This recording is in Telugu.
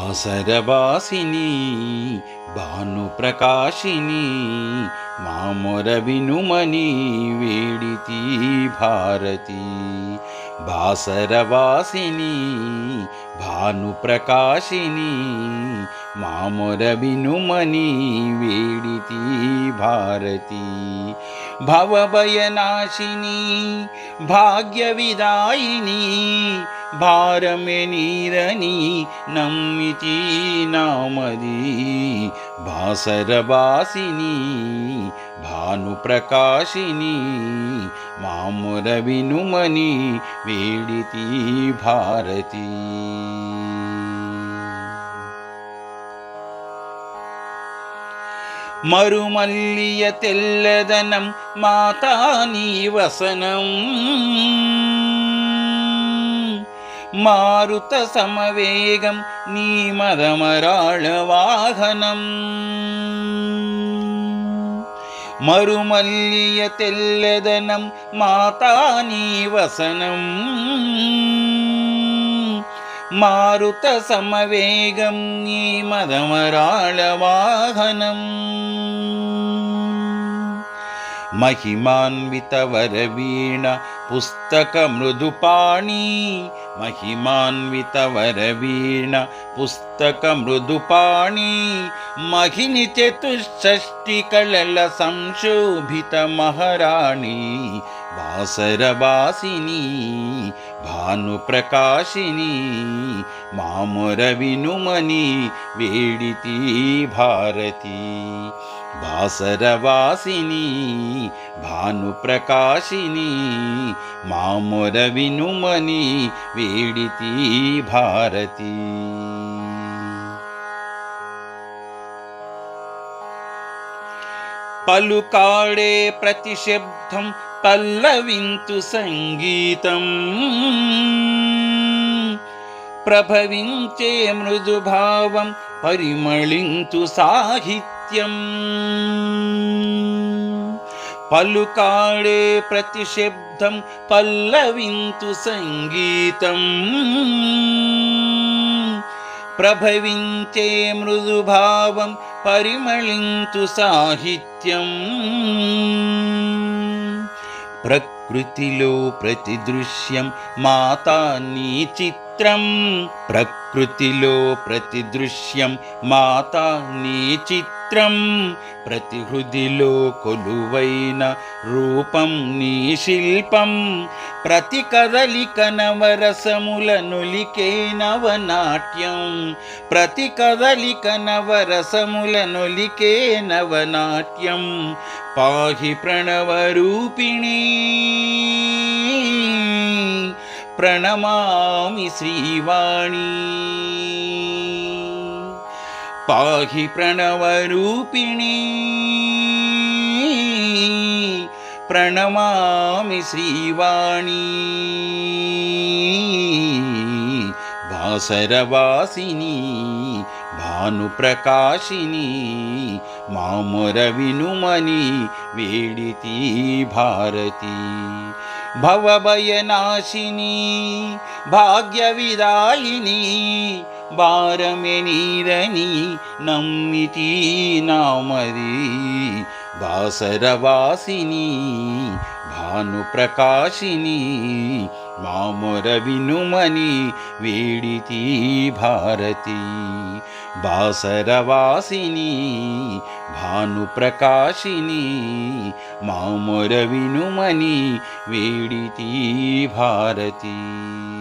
బాసరవాసిని భానుప్రకాశిని మామొర వినుమని వేడితి భారతి. బాసరవాసిని భాను ప్రకాశిని మామొర వినుమని వేడితి భారతి. భవభయనాశిని భాగ్య విదాయిని भारमिनीरनी नमिति नामदी। भासरवासिनी भानुप्रकाशिनी मामरविनुमनि वेडिति भारती। मरुमल्लियतेलदनं माता निवसनम् మారుత సమవేగం నీ మదమరాళ వాహనం. మరుమల్లియ తెల్లదనం మాతా నీ వసనం. మారుత సమవేగం నీ మదమరాళ వాహనం. మహిమాన్విత వరవీణ महिमान्वितवरवीण पुस्तकमृदुपाणि महिनीचतुष्षष्टिकलसंशोभितमहराणि वासरवासिनी भानुप्रकाशिनी मामोरविनुमनी वेडिती भारती। సంశోభిత భానుప్రకాశిని మాముర వినుమని వేడితి భారతి బాసరవాసిని భానుప్రకాశిని మాముర వినుమని వేడితి భారతి. పలుకాడే ప్రతిశబ్దం పల్లవింతు సంగీతం. ప్రభవించే మృదుభావం పరిమళింతు సాహిత్యం. పలుకాడే ప్రతి శబ్దం పల్లవింతు సంగీతం. ప్రభవించే మృదుభావం పరిమళింతు సాహిత్యం. ప్రకృతిలో ప్రతి దృశ్యం మాతా నీ చిత్రం. ప్రకృతిలో ప్రతి దృశ్యం మాతా నీ చిత్రం. ప్రతి హృదిలో కొలువైన రూపం నీ శిల్పం. ప్రతి కదలిక నవరసముల నొలికే నవనాట్యం ప్రతి కదలిక నవరసముల నొలికే నవనాట్యం పాహి ప్రణవరూపిణీ ప్రణమామి శ్రీవాణి పాహి ప్రణవరూపిణీ प्रणमामि श्रीवाणी। भासरवासिनी भानुप्रकाशिनी मामुरविनुमनि वेडिती भारती। भवभयनाशिनी भाग्यविदायिनी वारमे नीरणी नामरी। నమ్మితి నామది బాసరవాసిని భానుప్రకాశిని మాముర వినుమని వేడితి భారతి. బాసరవాసిని భానుప్రకాశిని మాముర వినుమని వేడితి భారతి.